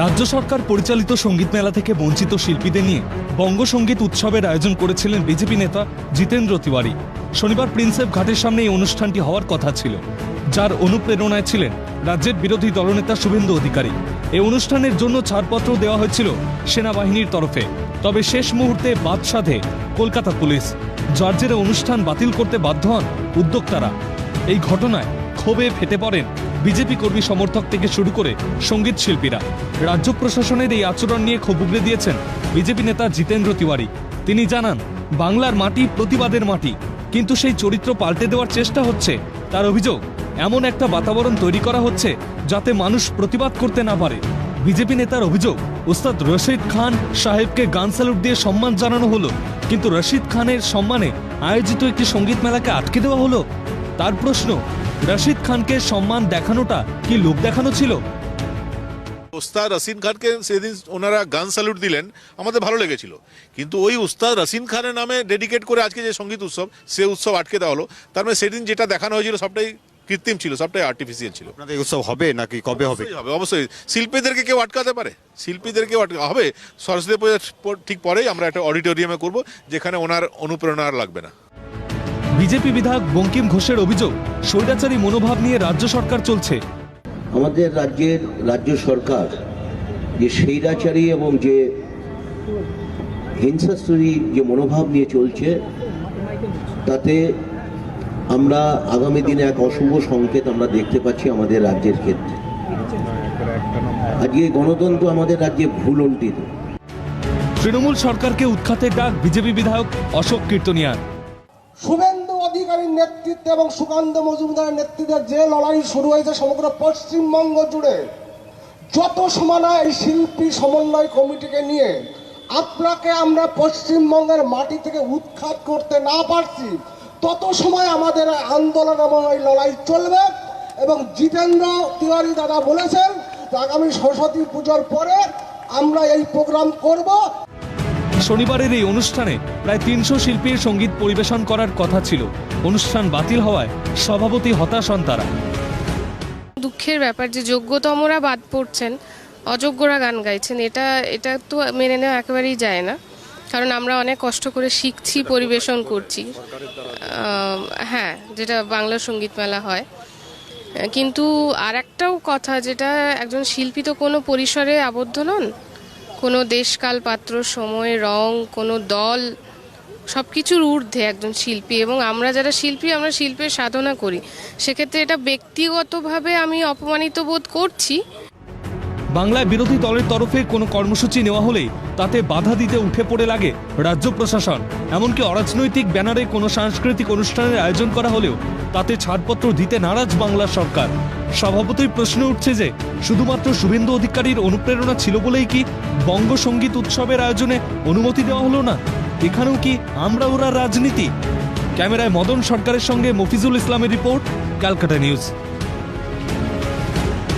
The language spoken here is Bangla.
রাজ্য সরকার পরিচালিত সংগীত মেলা থেকে বঞ্চিত শিল্পীদের নিয়ে বঙ্গ সংগীত উৎসবের আয়োজন করেছিলেন বিজেপি নেতা জিতেন্দ্র তিওয়ারি। শনিবার প্রিন্সেপ ঘাটের সামনে এই অনুষ্ঠানটি হওয়ার কথা ছিল, যার অনুপ্রেরণায় ছিলেন রাজ্যের বিরোধী দলনেতা শুভেন্দু অধিকারী। এই অনুষ্ঠানের জন্য ছাড়পত্র দেওয়া হয়েছিল সেনাবাহিনীর তরফে। তবে শেষ মুহূর্তে বাদ সাধে কলকাতা পুলিশ, যার জেরে অনুষ্ঠান বাতিল করতে বাধ্য হন উদ্যোক্তারা। এই ঘটনায় ক্ষোভে ফেটে পড়েন বিজেপি কর্মী সমর্থক থেকে শুরু করে সংগীত শিল্পীরা। রাজ্য প্রশাসনের এই আচরণ নিয়ে ক্ষোভ উগড়ে দিয়েছেন বিজেপি নেতা জিতেন্দ্র তিওয়ারি। তিনি জানান, বাংলার মাটি প্রতিবাদের মাটি, কিন্তু সেই চরিত্র পাল্টে দেওয়ার চেষ্টা হচ্ছে। তার অভিযোগ, এমন একটা বাতাবরণ তৈরি করা হচ্ছে যাতে মানুষ প্রতিবাদ করতে না পারে। বিজেপি নেতার অভিযোগ উস্তাদ রশিদ খান সাহেবকে গান স্যালুট দিয়ে সম্মান জানানো হলো, কিন্তু রশিদ খানের সম্মানে আয়োজিত একটি সংগীত মেলাকে আটকে দেওয়া হলো? তার প্রশ্ন রশিদ খানকে সম্মান দেখানোটা কি লোক দেখানো ছিল? ওস্তাদ রসিন খানকে সেদিন ওনারা গান স্যালুট দিলেন আমাদের ভালো লেগেছিল। কিন্তু ওই উস্তাদ রসিন খানের নামে ডেডিকেট করে আজকে যে সংগীত উৎসব সে উৎসব আটকে দেওয়া হলো। তার মানে সেদিন যেটা দেখানো হয়েছিল সবটাই কৃত্রিম ছিল সবটাই আর্টিফিশিয়াল ছিল। আপনাদের উৎসব হবে নাকি কবে হবে? হবে অবশ্যই। শিল্পীদেরকে কেউ আটকাতে পারে। শিল্পীদেরকেও আটকা হবে। সরস্বতী পূজার পর- ঠিক পরেই আমরা একটা অডিটোরিয়ামে করব যেখানে ওনার অনুপ্রেরণা আর লাগবে না। বিজেপি বিধায়ক বঙ্কিম ঘোষের অভিযোগ স্বৈরাচারী মনোভাব নিয়ে রাজ্য সরকার চলছে। আমাদের রাজ্যের রাজ্য সরকার যে স্বৈরাচারী এবং যে হিংসাস্ত্রী যে মনোভাব নিয়ে চলছে তাতে আমরা আগামী দিনে এক অশুভ সংকেত আমরা দেখতে পাচ্ছি আমাদের রাজ্যের ক্ষেত্রে। আজকে গণতন্ত্র আমাদের রাজ্যে ভুলন্টিত তৃণমূল সরকারকে উৎখাতের ডাক বিজেপি বিধায়ক অশোক কীর্তনিয়ার। শুভেন্দু অধিকারীর নেতৃত্বে এবং সুকান্ত মজুমদারের নেতৃত্বে যে লড়াই শুরু হয়েছে সমগ্র পশ্চিমবঙ্গ জুড়ে, যত সমানা এই শিল্পী সমন্বয় কমিটিকে নিয়ে আপনাকে আমরা পশ্চিমবঙ্গের মাটি থেকে উৎখাত করতে না পারছি, তত সময় আমাদের আন্দোলন এবং এই লড়াই চলবে এবং জিতেন্দ্র তিওয়ারি দাদা বলেছেন আগামী সরস্বতী পুজোর পরে আমরা এই প্রোগ্রাম করব শনিবারের এই অনুষ্ঠানে প্রায় তিনশো শিল্পীর সংগীত পরিবেশন করার কথা ছিল। অনুষ্ঠান বাতিল হওয়ায় সভাপতি হতাশ হন তারা। দুঃখের ব্যাপার যে যোগ্যতমরা বাদ পড়ছেন, অযোগ্যরা গান গাইছেন, এটা এটা তো মেনে নেওয়া একেবারেই যায় না। কারণ আমরা অনেক কষ্ট করে শিখছি, পরিবেশন করছি। হ্যাঁ যেটা বাংলা সংগীত মেলা হয়। কিন্তু আর একটাও কথা, যেটা একজন শিল্পী তো কোনো পরিসরে আবদ্ধ নন কোনো দেশকাল পাত্র সময়, রং, কোনো দল সব কিছুর ঊর্ধ্বে একজন শিল্পী এবং আমরা যারা শিল্পী, আমরা শিল্পের সাধনা করি। সেক্ষেত্রে এটা ব্যক্তিগতভাবে আমি অপমানিত বোধ করছি। বাংলায় বিরোধী দলের তরফে কোনো কর্মসূচি নেওয়া হলেই তাতে বাধা দিতে উঠে পড়ে লাগে রাজ্য প্রশাসন। এমনকি অরাজনৈতিক ব্যানারে কোনো সাংস্কৃতিক অনুষ্ঠানের আয়োজন করা হলেও তাতে ছাড়পত্র দিতে নারাজ বাংলা সরকার। স্বভাবতই প্রশ্ন উঠছে যে, শুধুমাত্র শুভেন্দু অধিকারীর অনুপ্রেরণা ছিল বলেই কি বঙ্গ সংগীত উৎসবের আয়োজনে অনুমতি দেওয়া হলো না? এখানেও কি আমরা ওরা রাজনীতি? ক্যামেরায় মদন সরকারের সঙ্গে মফিজুল ইসলামের রিপোর্ট, ক্যালকাটা নিউজ।